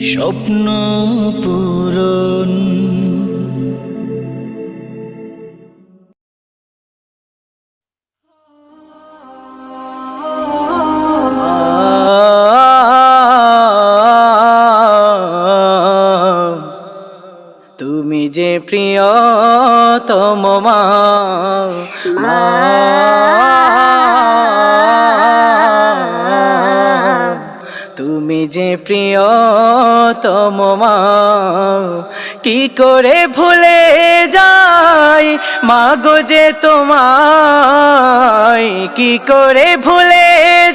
স্বপ্ন পূরণ। তুমি যে প্রিয় তম মা। তুমি যে প্রিয় মা, কি করে ভুলে যাই? মাগো যে তোমায়, কি করে ভুলে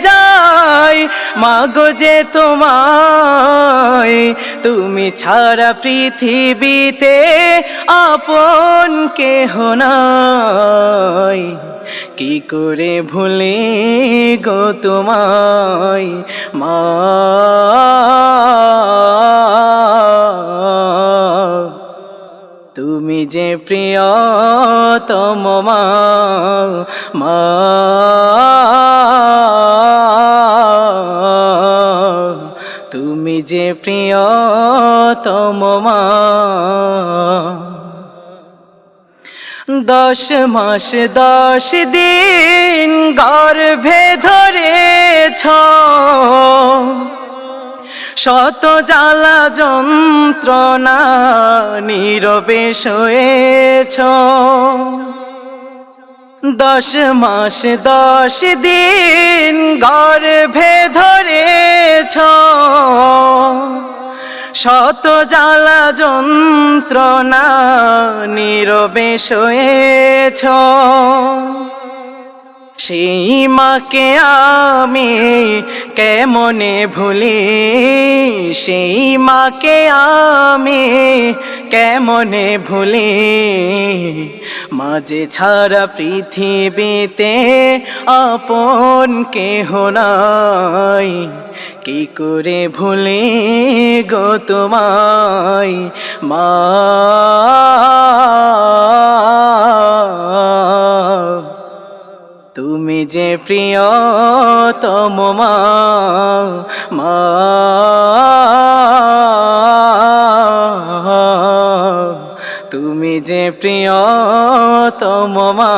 যাই? মাগো যে তোমায়, তুমি ছাড়া পৃথিবীতে আপন কেহ নাই। কি করে ভুলে গো তোমায়? মা তুমি যে প্রিয় তম মা তুমি যে প্রিয় দশ মাস, দশ দিন গর্ভে ধরেছ। শত জ্বালা যন্ত্রণা নীরবে শোয়েছ দশ মাস, দশ দিন গর্ভে ধরেছ। শত জ্বালা যন্ত্রণা নীরবে শোয়েছ। সেই মাকে আমি কেমনে ভুলি? সেই মাকে আমি কেমনে ভুলি? মাঝে ছাড়া পৃথিবীতে আপন কেহ নাই। কি করে ভুলে গো তোমায়? মা তুমি যে প্রিয় তম মা তুমি যে প্রিয় তম মা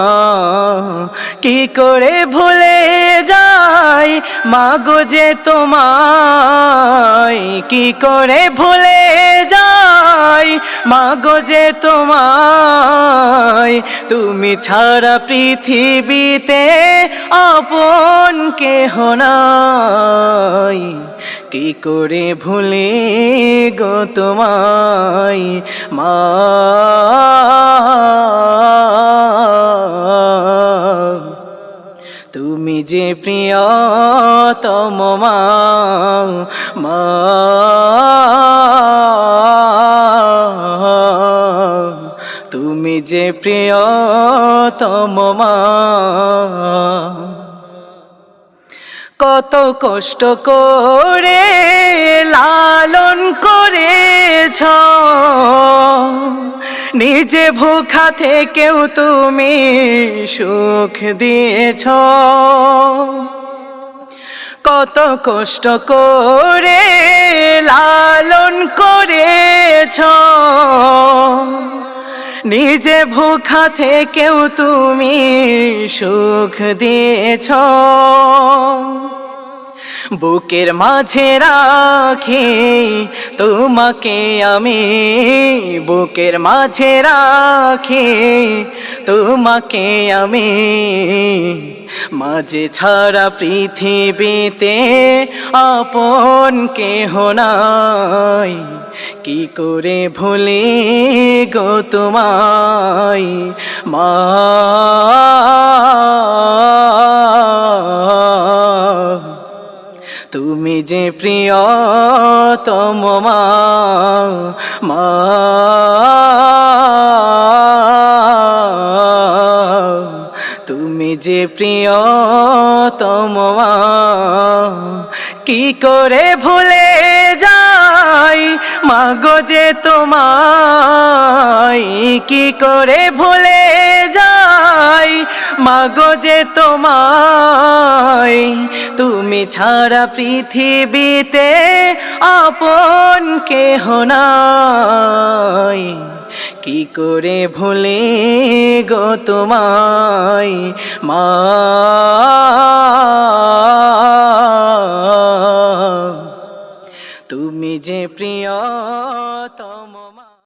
কি করে ভুলে যাই? মাগো যে তোমায়, কি করে ভুলে যাই? মাগো যে তোমায়, তুমি ছাড়া পৃথিবীতে আপন কেহ নাই। কি করে ভুলে গো তোমায়, মা তুমি যে প্রিয় তম মা। তুমি যে প্রিয় তম মা। কত কষ্ট করে নিজে ভুখা থেকেও তুমি সুখ দিয়েছ। কত কষ্ট করে লালন করেছ। নিজে ভুখা থেকেও তুমি সুখ দিয়েছ। বুকের মাঝে রাখি, তোমাকে আমি বুকের মাঝে রাখি, তোমাকে আমি মাঝে ছাড়া পৃথিবীতে আপন কেহ নাই। কি করে ভুলে গো তোমায়? মা তুমি যে প্রিয় তম মা। তুমি যে প্রিয় তম কি করে ভুলে যাই? মাগো যে তোমায়, কি করে ভুলে যাই মাগো যে তোমায়, তুমি ছাড়া পৃথিবীতে আপন কেহ নাই। কি করে ভুলে গো তোমায়, মা? তুমি যে প্রিয়তম মা